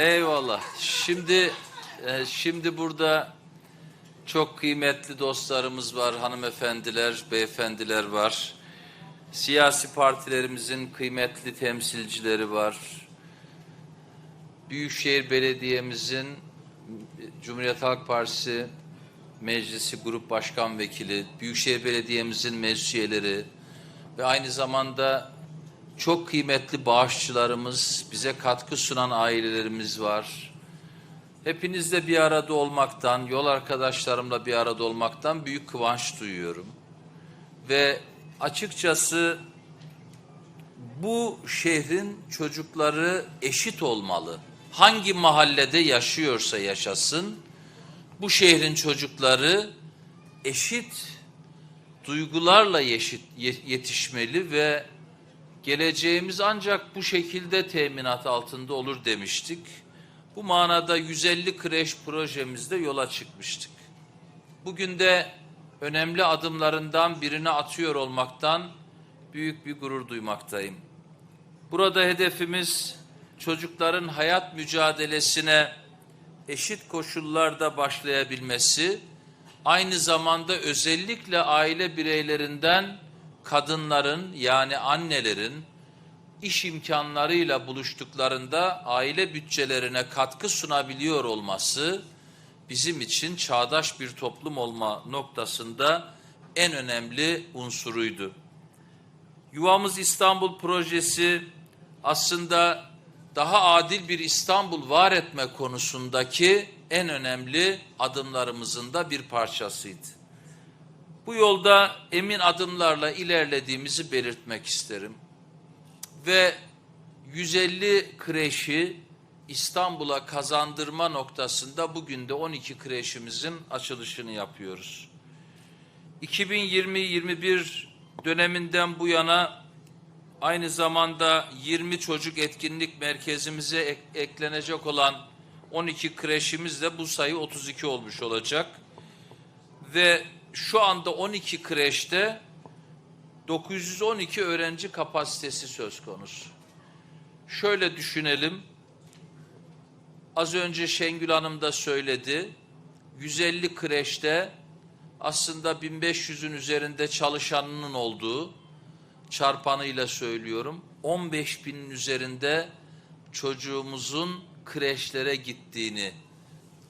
Eyvallah. Şimdi e, şimdi burada çok kıymetli dostlarımız var, hanımefendiler, beyefendiler var. Siyasi partilerimizin kıymetli temsilcileri var. Büyükşehir Belediye'mizin Cumhuriyet Halk Partisi Meclisi Grup Başkan Vekili, Büyükşehir Belediye'mizin meclis üyeleri ve aynı zamanda çok kıymetli bağışçılarımız, bize katkı sunan ailelerimiz var. Hepinizle bir arada olmaktan, yol arkadaşlarımla bir arada olmaktan büyük kıvanç duyuyorum. Ve açıkçası bu şehrin çocukları eşit olmalı. Hangi mahallede yaşıyorsa yaşasın, bu şehrin çocukları eşit duygularla yetişmeli ve geleceğimiz ancak bu şekilde teminat altında olur demiştik. Bu manada 150 kreş projemizde yola çıkmıştık. Bugün de önemli adımlarından birini atıyor olmaktan büyük bir gurur duymaktayım. Burada hedefimiz çocukların hayat mücadelesine eşit koşullarda başlayabilmesi, aynı zamanda özellikle aile bireylerinden kadınların yani annelerin iş imkanlarıyla buluştuklarında aile bütçelerine katkı sunabiliyor olması bizim için çağdaş bir toplum olma noktasında en önemli unsuruydu. Yuvamız İstanbul projesi aslında daha adil bir İstanbul var etme konusundaki en önemli adımlarımızın da bir parçasıydı. Bu yolda emin adımlarla ilerlediğimizi belirtmek isterim. Ve 150 kreşi İstanbul'a kazandırma noktasında bugün de 12 kreşimizin açılışını yapıyoruz. 2020-21 döneminden bu yana aynı zamanda 20 çocuk etkinlik merkezimize ek eklenecek olan 12 kreşimizle bu sayı 32 olmuş olacak. Ve şu anda 12 kreşte 912 öğrenci kapasitesi söz konusu. Şöyle düşünelim. Az önce Şengül Hanım da söyledi. 150 kreşte aslında 1500'ün üzerinde çalışanının olduğu çarpanıyla söylüyorum. 15 binin üzerinde çocuğumuzun kreşlere gittiğini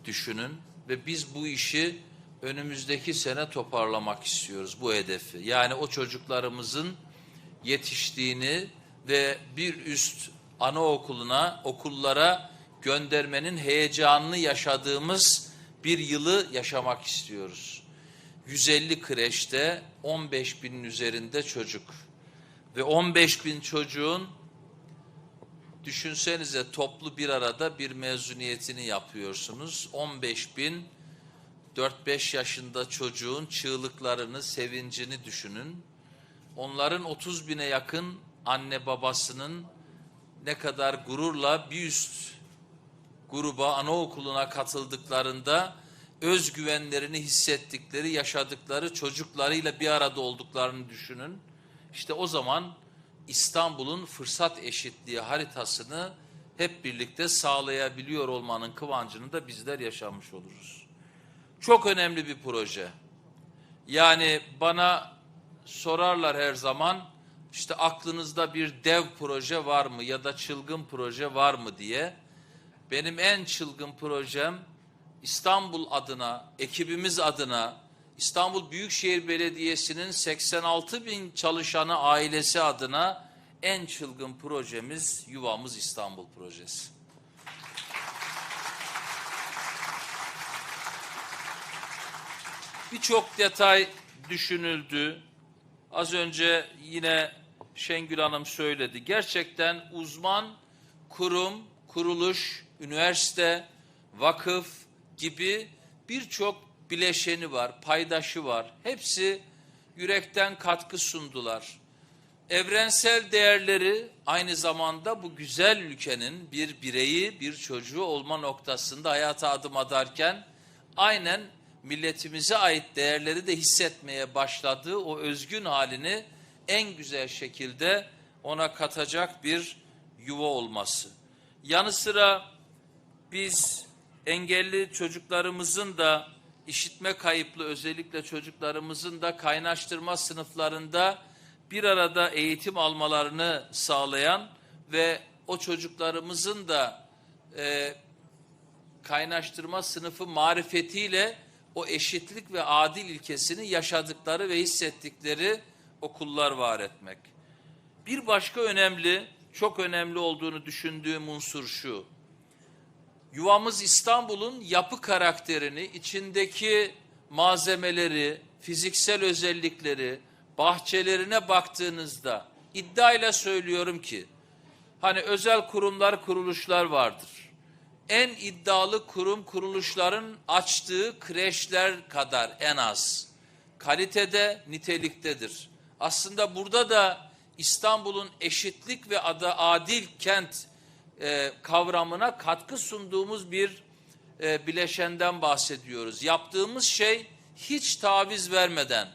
düşünün ve biz bu işi önümüzdeki sene toparlamak istiyoruz bu hedefi. Yani o çocuklarımızın yetiştiğini ve bir üst anaokuluna, okullara göndermenin heyecanını yaşadığımız bir yılı yaşamak istiyoruz. 150 kreşte 15 binin üzerinde çocuk ve 15 bin çocuğun düşünsenize toplu bir arada bir mezuniyetini yapıyorsunuz. 15 bin 4-5 yaşında çocuğun çığlıklarını, sevincini düşünün. Onların 30 bine yakın anne babasının ne kadar gururla bir üst gruba, anaokuluna katıldıklarında özgüvenlerini hissettikleri, yaşadıkları çocuklarıyla bir arada olduklarını düşünün. İşte o zaman İstanbul'un fırsat eşitliği haritasını hep birlikte sağlayabiliyor olmanın kıvancını da bizler yaşamış oluruz. Çok önemli bir proje. Yani bana sorarlar her zaman işte aklınızda bir dev proje var mı ya da çılgın proje var mı diye. Benim en çılgın projem İstanbul adına, ekibimiz adına, İstanbul Büyükşehir Belediyesi'nin 86 bin çalışanı ailesi adına en çılgın projemiz Yuvamız İstanbul projesi. Birçok detay düşünüldü. Az önce yine Şengül Hanım söyledi. Gerçekten uzman kurum, kuruluş, üniversite, vakıf gibi birçok bileşeni var, paydaşı var. Hepsi yürekten katkı sundular. Evrensel değerleri aynı zamanda bu güzel ülkenin bir bireyi, bir çocuğu olma noktasında hayata adım atarken aynen milletimize ait değerleri de hissetmeye başladığı o özgün halini en güzel şekilde ona katacak bir yuva olması. Yanı sıra biz engelli çocuklarımızın da işitme kayıplı özellikle çocuklarımızın da kaynaştırma sınıflarında bir arada eğitim almalarını sağlayan ve o çocuklarımızın da e, kaynaştırma sınıfı marifetiyle o eşitlik ve adil ilkesini yaşadıkları ve hissettikleri okullar var etmek. Bir başka önemli, çok önemli olduğunu düşündüğüm unsur şu. Yuvamız İstanbul'un yapı karakterini, içindeki malzemeleri, fiziksel özellikleri, bahçelerine baktığınızda iddiayla söylüyorum ki hani özel kurumlar, kuruluşlar vardır. En iddialı kurum kuruluşların açtığı kreşler kadar en az kalitede, niteliktedir. Aslında burada da İstanbul'un eşitlik ve ada adil kent e, kavramına katkı sunduğumuz bir e, bileşenden bahsediyoruz. Yaptığımız şey hiç taviz vermeden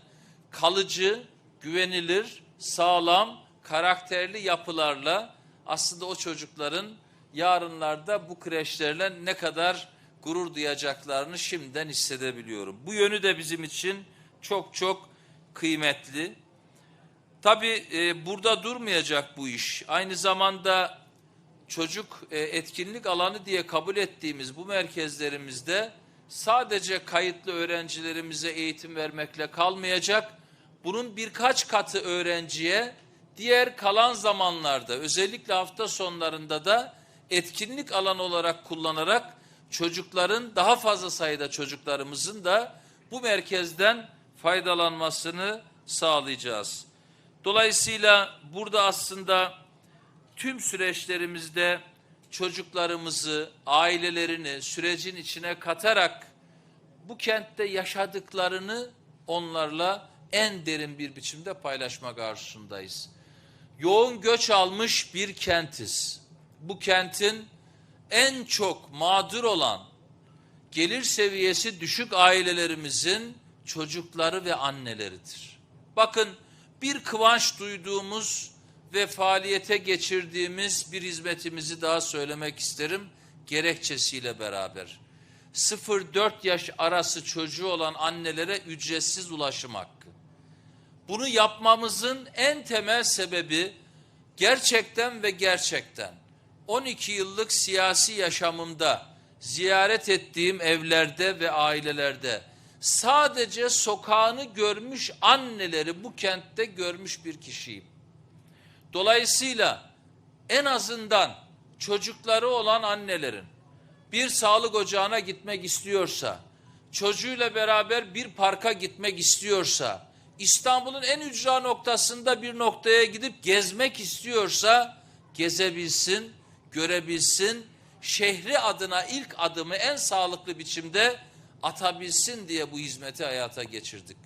kalıcı, güvenilir, sağlam, karakterli yapılarla aslında o çocukların yarınlarda bu kreşlerle ne kadar gurur duyacaklarını şimdiden hissedebiliyorum. Bu yönü de bizim için çok çok kıymetli. Tabii e, burada durmayacak bu iş. Aynı zamanda çocuk e, etkinlik alanı diye kabul ettiğimiz bu merkezlerimizde sadece kayıtlı öğrencilerimize eğitim vermekle kalmayacak. Bunun birkaç katı öğrenciye diğer kalan zamanlarda özellikle hafta sonlarında da etkinlik alanı olarak kullanarak çocukların daha fazla sayıda çocuklarımızın da bu merkezden faydalanmasını sağlayacağız. Dolayısıyla burada aslında tüm süreçlerimizde çocuklarımızı, ailelerini sürecin içine katarak bu kentte yaşadıklarını onlarla en derin bir biçimde paylaşmak arzusundayız. Yoğun göç almış bir kentiz. Bu kentin en çok mağdur olan, gelir seviyesi düşük ailelerimizin çocukları ve anneleridir. Bakın bir kıvanç duyduğumuz ve faaliyete geçirdiğimiz bir hizmetimizi daha söylemek isterim gerekçesiyle beraber. 0-4 yaş arası çocuğu olan annelere ücretsiz ulaşım hakkı. Bunu yapmamızın en temel sebebi gerçekten ve gerçekten 12 yıllık siyasi yaşamımda ziyaret ettiğim evlerde ve ailelerde sadece sokağını görmüş anneleri bu kentte görmüş bir kişiyim. Dolayısıyla en azından çocukları olan annelerin bir sağlık ocağına gitmek istiyorsa, çocuğuyla beraber bir parka gitmek istiyorsa, İstanbul'un en ücra noktasında bir noktaya gidip gezmek istiyorsa gezebilsin, görebilsin, şehri adına ilk adımı en sağlıklı biçimde atabilsin diye bu hizmeti hayata geçirdik.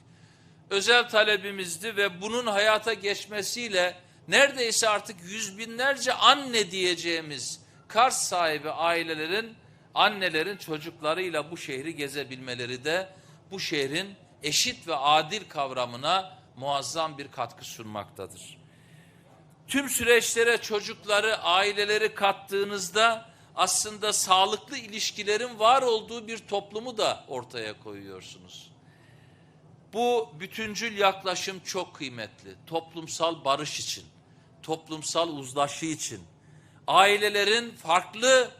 Özel talebimizdi ve bunun hayata geçmesiyle neredeyse artık yüz binlerce anne diyeceğimiz Kars sahibi ailelerin, annelerin çocuklarıyla bu şehri gezebilmeleri de bu şehrin eşit ve adil kavramına muazzam bir katkı sunmaktadır. Tüm süreçlere çocukları, aileleri kattığınızda aslında sağlıklı ilişkilerin var olduğu bir toplumu da ortaya koyuyorsunuz. Bu bütüncül yaklaşım çok kıymetli. Toplumsal barış için, toplumsal uzlaşı için, ailelerin farklı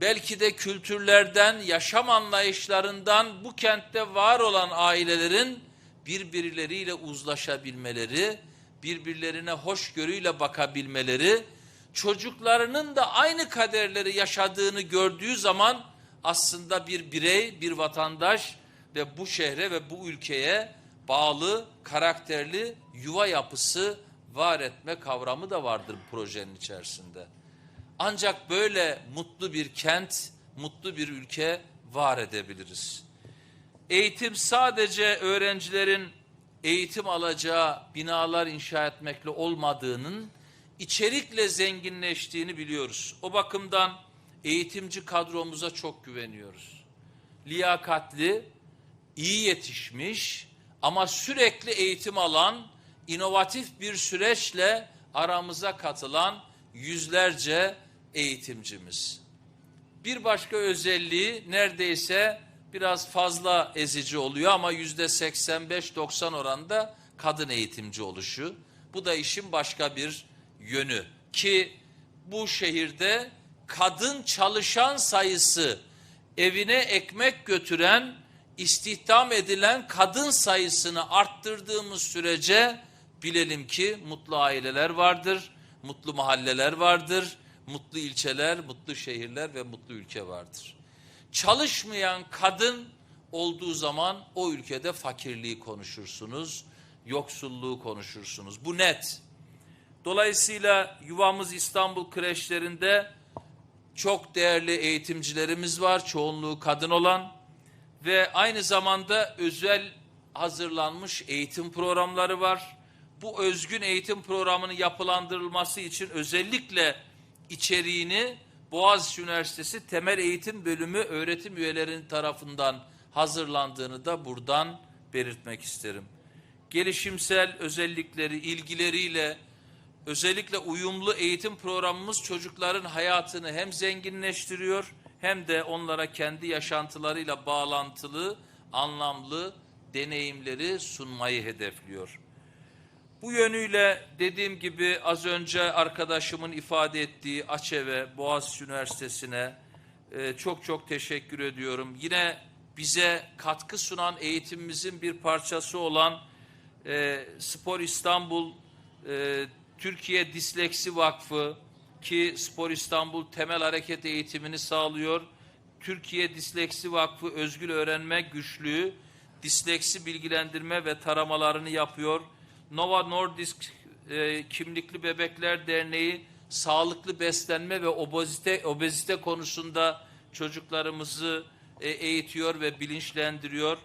belki de kültürlerden, yaşam anlayışlarından bu kentte var olan ailelerin birbirleriyle uzlaşabilmeleri, birbirlerine hoşgörüyle bakabilmeleri, çocuklarının da aynı kaderleri yaşadığını gördüğü zaman aslında bir birey, bir vatandaş ve bu şehre ve bu ülkeye bağlı, karakterli yuva yapısı var etme kavramı da vardır projenin içerisinde. Ancak böyle mutlu bir kent, mutlu bir ülke var edebiliriz. Eğitim sadece öğrencilerin eğitim alacağı binalar inşa etmekle olmadığının içerikle zenginleştiğini biliyoruz. O bakımdan eğitimci kadromuza çok güveniyoruz. Liyakatli, iyi yetişmiş ama sürekli eğitim alan, inovatif bir süreçle aramıza katılan yüzlerce eğitimcimiz. Bir başka özelliği neredeyse biraz fazla ezici oluyor ama yüzde 85-90 oranda kadın eğitimci oluşu. Bu da işin başka bir yönü ki bu şehirde kadın çalışan sayısı evine ekmek götüren, istihdam edilen kadın sayısını arttırdığımız sürece bilelim ki mutlu aileler vardır, mutlu mahalleler vardır, mutlu ilçeler, mutlu şehirler ve mutlu ülke vardır. Çalışmayan kadın olduğu zaman o ülkede fakirliği konuşursunuz, yoksulluğu konuşursunuz. Bu net. Dolayısıyla yuvamız İstanbul kreşlerinde çok değerli eğitimcilerimiz var, çoğunluğu kadın olan ve aynı zamanda özel hazırlanmış eğitim programları var. Bu özgün eğitim programının yapılandırılması için özellikle içeriğini Boğaziçi Üniversitesi Temel Eğitim Bölümü öğretim üyelerinin tarafından hazırlandığını da buradan belirtmek isterim. Gelişimsel özellikleri, ilgileriyle özellikle uyumlu eğitim programımız çocukların hayatını hem zenginleştiriyor hem de onlara kendi yaşantılarıyla bağlantılı, anlamlı deneyimleri sunmayı hedefliyor. Bu yönüyle dediğim gibi az önce arkadaşımın ifade ettiği AÇEV'e, Boğaziçi Üniversitesi'ne e, çok çok teşekkür ediyorum. Yine bize katkı sunan eğitimimizin bir parçası olan e, Spor İstanbul e, Türkiye Disleksi Vakfı ki Spor İstanbul temel hareket eğitimini sağlıyor. Türkiye Disleksi Vakfı özgül öğrenme güçlüğü, disleksi bilgilendirme ve taramalarını yapıyor. Nova Nordisk e, Kimlikli Bebekler Derneği sağlıklı beslenme ve obezite obezite konusunda çocuklarımızı e, eğitiyor ve bilinçlendiriyor.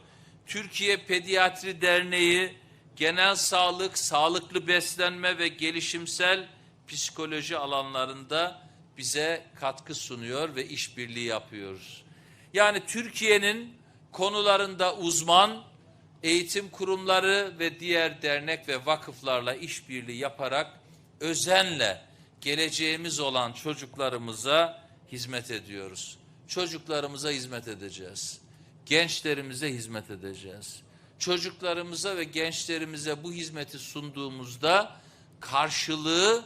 Türkiye Pediatri Derneği genel sağlık, sağlıklı beslenme ve gelişimsel psikoloji alanlarında bize katkı sunuyor ve işbirliği yapıyoruz. Yani Türkiye'nin konularında uzman eğitim kurumları ve diğer dernek ve vakıflarla işbirliği yaparak özenle geleceğimiz olan çocuklarımıza hizmet ediyoruz. Çocuklarımıza hizmet edeceğiz. Gençlerimize hizmet edeceğiz. Çocuklarımıza ve gençlerimize bu hizmeti sunduğumuzda karşılığı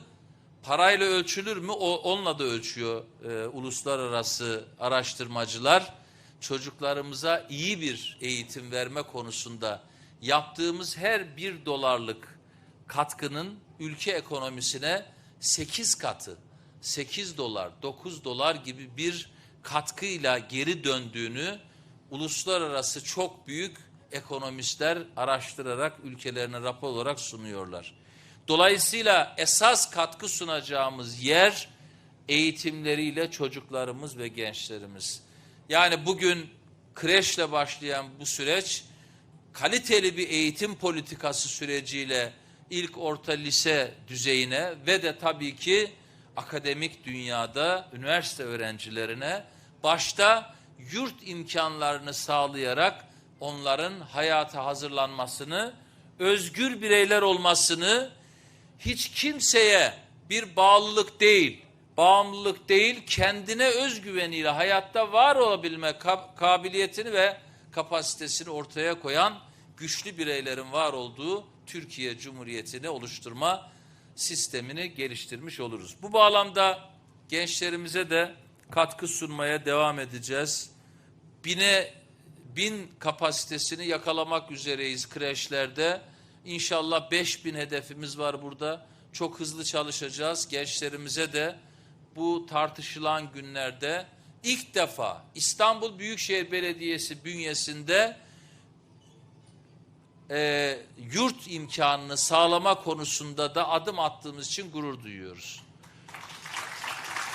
parayla ölçülür mü? O, onunla da ölçüyor e, uluslararası araştırmacılar. Çocuklarımıza iyi bir eğitim verme konusunda yaptığımız her bir dolarlık katkının ülke ekonomisine 8 katı, 8 dolar, 9 dolar gibi bir katkıyla geri döndüğünü uluslararası çok büyük ekonomistler araştırarak ülkelerine rapor olarak sunuyorlar. Dolayısıyla esas katkı sunacağımız yer eğitimleriyle çocuklarımız ve gençlerimiz. Yani bugün kreşle başlayan bu süreç kaliteli bir eğitim politikası süreciyle ilk orta lise düzeyine ve de tabii ki akademik dünyada üniversite öğrencilerine başta yurt imkanlarını sağlayarak onların hayata hazırlanmasını, özgür bireyler olmasını, hiç kimseye bir bağlılık değil, bağımlılık değil, kendine özgüveniyle hayatta var olabilme kabiliyetini ve kapasitesini ortaya koyan güçlü bireylerin var olduğu Türkiye Cumhuriyeti'ni oluşturma sistemini geliştirmiş oluruz. Bu bağlamda gençlerimize de katkı sunmaya devam edeceğiz. Bine bin kapasitesini yakalamak üzereyiz kreşlerde. İnşallah beş bin hedefimiz var burada. Çok hızlı çalışacağız. Gençlerimize de bu tartışılan günlerde ilk defa İstanbul Büyükşehir Belediyesi bünyesinde e, yurt imkanını sağlama konusunda da adım attığımız için gurur duyuyoruz.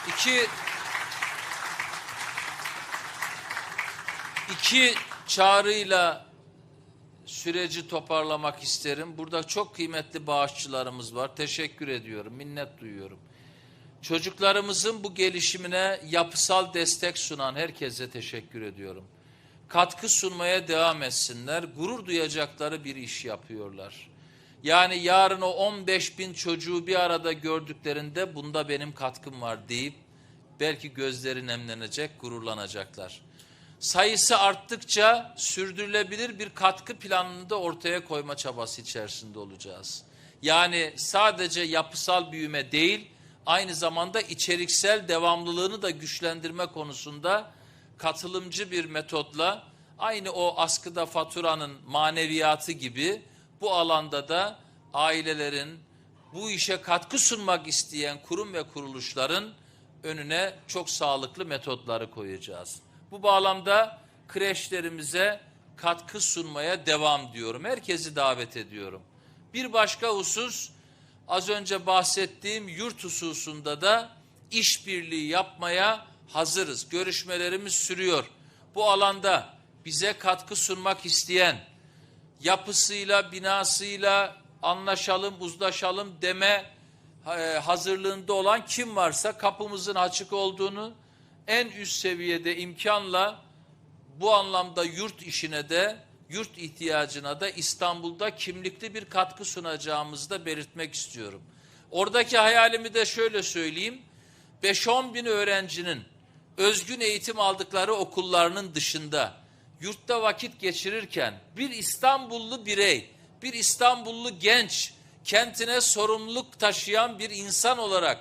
İki, iki çağrıyla süreci toparlamak isterim. Burada çok kıymetli bağışçılarımız var. Teşekkür ediyorum, minnet duyuyorum. Çocuklarımızın bu gelişimine yapısal destek sunan herkese teşekkür ediyorum. Katkı sunmaya devam etsinler. Gurur duyacakları bir iş yapıyorlar. Yani yarın o 15 bin çocuğu bir arada gördüklerinde bunda benim katkım var deyip belki gözleri nemlenecek, gururlanacaklar. Sayısı arttıkça sürdürülebilir bir katkı planını da ortaya koyma çabası içerisinde olacağız. Yani sadece yapısal büyüme değil, aynı zamanda içeriksel devamlılığını da güçlendirme konusunda katılımcı bir metotla aynı o askıda faturanın maneviyatı gibi bu alanda da ailelerin bu işe katkı sunmak isteyen kurum ve kuruluşların önüne çok sağlıklı metotları koyacağız. Bu bağlamda kreşlerimize katkı sunmaya devam diyorum. Herkesi davet ediyorum. Bir başka husus az önce bahsettiğim yurt hususunda da işbirliği yapmaya hazırız. Görüşmelerimiz sürüyor. Bu alanda bize katkı sunmak isteyen yapısıyla, binasıyla anlaşalım, uzlaşalım deme e, hazırlığında olan kim varsa kapımızın açık olduğunu en üst seviyede imkanla bu anlamda yurt işine de yurt ihtiyacına da İstanbul'da kimlikli bir katkı sunacağımızı da belirtmek istiyorum. Oradaki hayalimi de şöyle söyleyeyim. 5-10 bin öğrencinin özgün eğitim aldıkları okullarının dışında yurtta vakit geçirirken bir İstanbullu birey, bir İstanbullu genç, kentine sorumluluk taşıyan bir insan olarak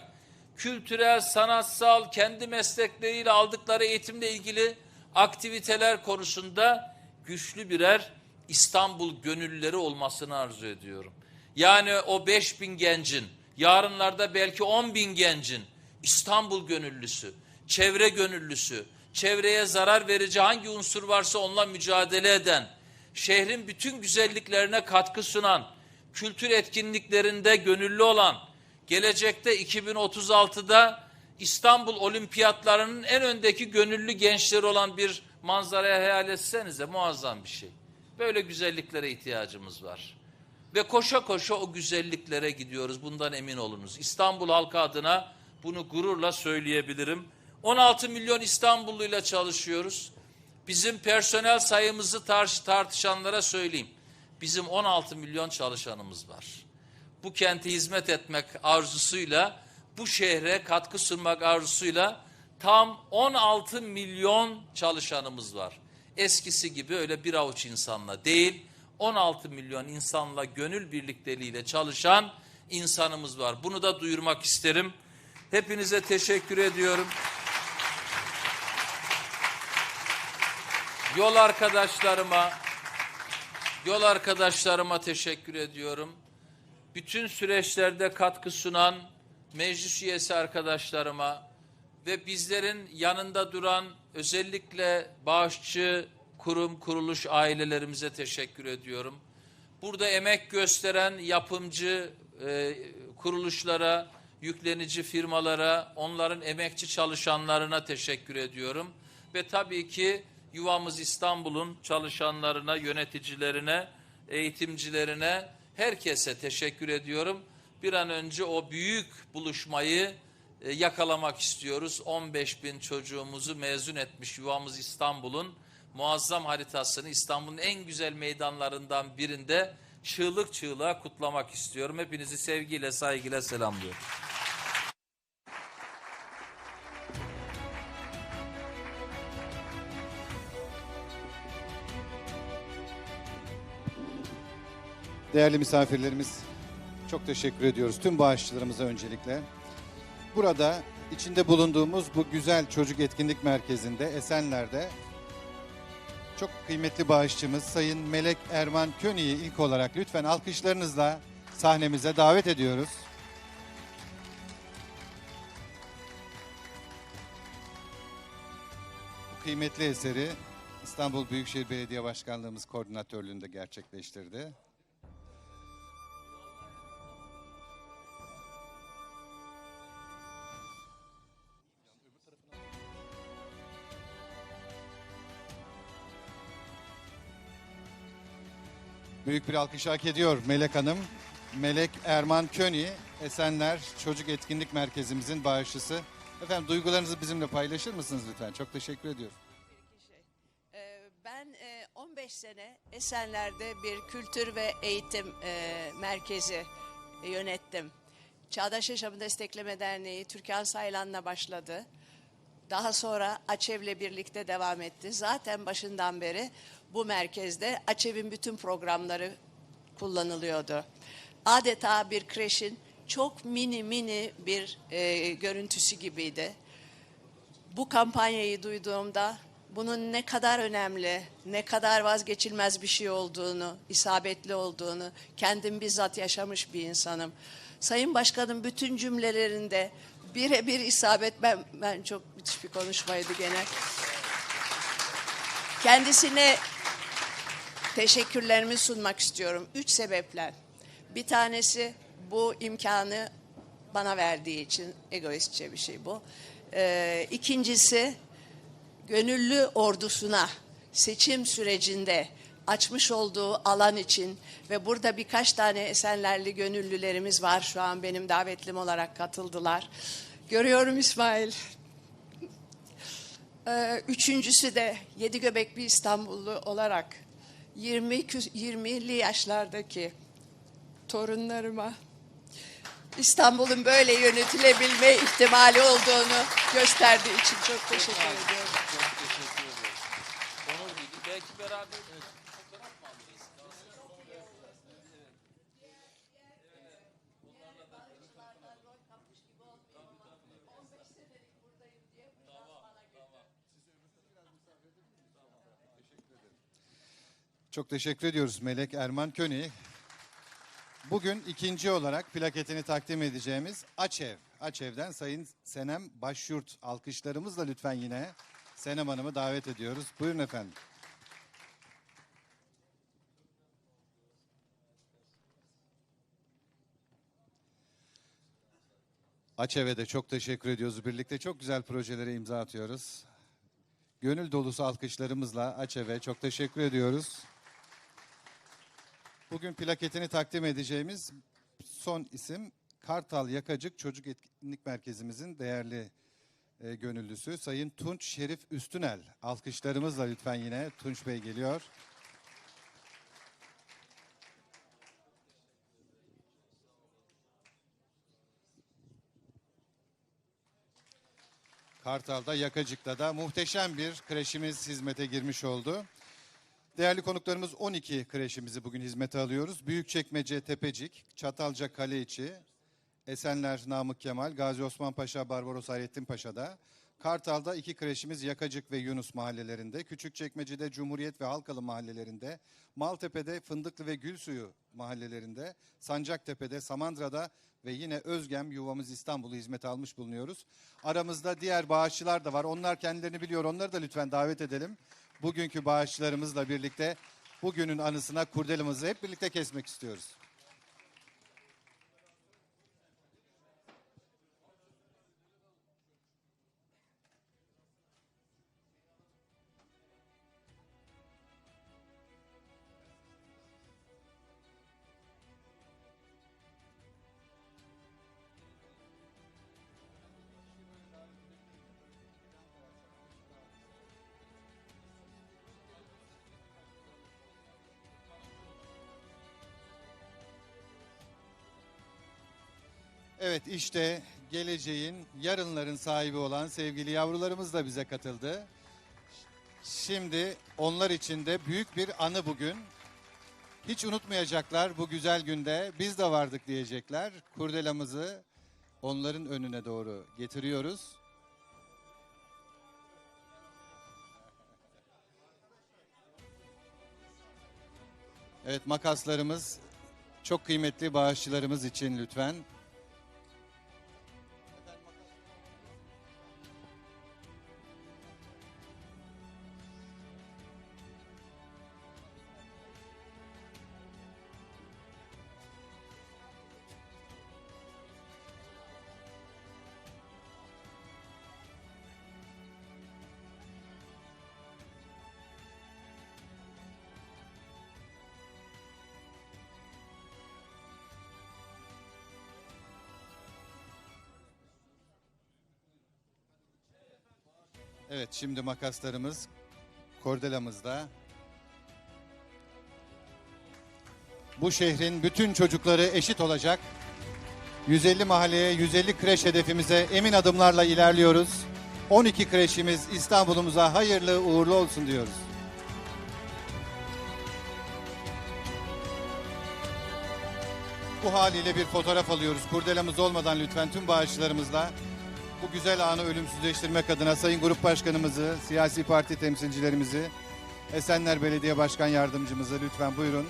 kültürel, sanatsal, kendi meslekleriyle aldıkları eğitimle ilgili aktiviteler konusunda güçlü birer İstanbul gönüllüleri olmasını arzu ediyorum. Yani o 5 bin gencin, yarınlarda belki 10 bin gencin İstanbul gönüllüsü, çevre gönüllüsü, çevreye zarar verici hangi unsur varsa onunla mücadele eden, şehrin bütün güzelliklerine katkı sunan, kültür etkinliklerinde gönüllü olan, gelecekte 2036'da İstanbul Olimpiyatlarının en öndeki gönüllü gençleri olan bir manzaraya hayal etsenize muazzam bir şey. Böyle güzelliklere ihtiyacımız var. Ve koşa koşa o güzelliklere gidiyoruz. Bundan emin olunuz. İstanbul halkı adına bunu gururla söyleyebilirim. 16 milyon İstanbulluyla çalışıyoruz. Bizim personel sayımızı tartış tartışanlara söyleyeyim. Bizim 16 milyon çalışanımız var. Bu kente hizmet etmek arzusuyla, bu şehre katkı sunmak arzusuyla tam 16 milyon çalışanımız var. Eskisi gibi öyle bir avuç insanla değil, 16 milyon insanla gönül birlikteliğiyle çalışan insanımız var. Bunu da duyurmak isterim. Hepinize teşekkür ediyorum. Yol arkadaşlarıma, yol arkadaşlarıma teşekkür ediyorum. Bütün süreçlerde katkı sunan meclis üyesi arkadaşlarıma ve bizlerin yanında duran özellikle bağışçı kurum, kuruluş ailelerimize teşekkür ediyorum. Burada emek gösteren yapımcı e, kuruluşlara, yüklenici firmalara, onların emekçi çalışanlarına teşekkür ediyorum. Ve tabii ki Yuvamız İstanbul'un çalışanlarına, yöneticilerine, eğitimcilerine, herkese teşekkür ediyorum. Bir an önce o büyük buluşmayı e, yakalamak istiyoruz. 15 bin çocuğumuzu mezun etmiş Yuvamız İstanbul'un muazzam haritasını İstanbul'un en güzel meydanlarından birinde çığlık çığlığa kutlamak istiyorum. Hepinizi sevgiyle, saygıyla selamlıyorum. Değerli misafirlerimiz, çok teşekkür ediyoruz tüm bağışçılarımıza öncelikle. Burada içinde bulunduğumuz bu güzel çocuk etkinlik merkezinde Esenler'de çok kıymetli bağışçımız Sayın Melek Erman Köni'yi ilk olarak lütfen alkışlarınızla sahnemize davet ediyoruz. Bu kıymetli eseri İstanbul Büyükşehir Belediye Başkanlığımız koordinatörlüğünde gerçekleştirdi. Büyük bir alkış hak ediyor Melek Hanım. Melek Erman Köni, Esenler Çocuk Etkinlik Merkezimizin bağışçısı. Efendim duygularınızı bizimle paylaşır mısınız lütfen? Çok teşekkür ediyoruz. Ee, Ben e, 15 sene Esenler'de bir kültür ve eğitim e, merkezi yönettim. Çağdaş Yaşamı Destekleme Derneği Türkan Saylan'la başladı. Daha sonra Açev'le birlikte devam etti. Zaten başından beri bu merkezde Açev'in bütün programları kullanılıyordu. Adeta bir kreşin çok mini mini bir e, görüntüsü gibiydi. Bu kampanyayı duyduğumda bunun ne kadar önemli, ne kadar vazgeçilmez bir şey olduğunu, isabetli olduğunu kendim bizzat yaşamış bir insanım. Sayın Başkanım bütün cümlelerinde birebir isabet ben, ben çok müthiş bir konuşmaydı gene. Kendisine teşekkürlerimi sunmak istiyorum. Üç sebeple. Bir tanesi bu imkanı bana verdiği için egoistçe bir şey bu. Ee, ikincisi gönüllü ordusuna seçim sürecinde açmış olduğu alan için ve burada birkaç tane Esenlerli gönüllülerimiz var şu an benim davetlim olarak katıldılar. Görüyorum İsmail. Ee, Üçüncüsü de yedi göbek bir İstanbullu olarak 20 kü- 20'li yaşlardaki torunlarıma İstanbul'un böyle yönetilebilme ihtimali olduğunu gösterdiği için çok teşekkür ediyorum. Çok teşekkür ederiz. Onur duydum. Belki beraber fotoğraf mı alırız? Çok teşekkür ediyoruz Melek Erman Köni. Bugün ikinci olarak plaketini takdim edeceğimiz Açev. Açev'den Sayın Senem Başyurt alkışlarımızla lütfen yine Senem Hanım'ı davet ediyoruz. Buyurun efendim. Açev'e de çok teşekkür ediyoruz. Birlikte çok güzel projelere imza atıyoruz. Gönül dolusu alkışlarımızla Açev'e çok teşekkür ediyoruz. Bugün plaketini takdim edeceğimiz son isim Kartal Yakacık Çocuk Etkinlik Merkezimizin değerli e, gönüllüsü Sayın Tunç Şerif Üstünel. Alkışlarımızla lütfen yine Tunç Bey geliyor. Kartal'da, Yakacık'ta da muhteşem bir kreşimiz hizmete girmiş oldu. Değerli konuklarımız 12 kreşimizi bugün hizmete alıyoruz. Büyükçekmece Tepecik, Çatalca Kaleiçi, Esenler Namık Kemal, Gazi Osman Paşa, Barbaros Hayrettin Paşa'da. Kartal'da iki kreşimiz Yakacık ve Yunus mahallelerinde, Küçükçekmece'de Cumhuriyet ve Halkalı mahallelerinde, Maltepe'de Fındıklı ve Gülsuyu mahallelerinde, Sancaktepe'de, Samandıra'da ve yine Özgem yuvamız İstanbul'u hizmete almış bulunuyoruz. Aramızda diğer bağışçılar da var. Onlar kendilerini biliyor. Onları da lütfen davet edelim. Bugünkü bağışçılarımızla birlikte bugünün anısına kurdelimizi hep birlikte kesmek istiyoruz. Evet işte geleceğin, yarınların sahibi olan sevgili yavrularımız da bize katıldı. Şimdi onlar için de büyük bir anı bugün. Hiç unutmayacaklar bu güzel günde biz de vardık diyecekler. Kurdelamızı onların önüne doğru getiriyoruz. Evet makaslarımız çok kıymetli bağışçılarımız için lütfen. Evet şimdi makaslarımız kordelamızda. Bu şehrin bütün çocukları eşit olacak. 150 mahalleye, 150 kreş hedefimize emin adımlarla ilerliyoruz. 12 kreşimiz İstanbul'umuza hayırlı uğurlu olsun diyoruz. Bu haliyle bir fotoğraf alıyoruz. Kurdelamız olmadan lütfen tüm bağışçılarımızla bu güzel anı ölümsüzleştirmek adına Sayın Grup Başkanımızı, siyasi parti temsilcilerimizi, Esenler Belediye Başkan Yardımcımızı lütfen buyurun.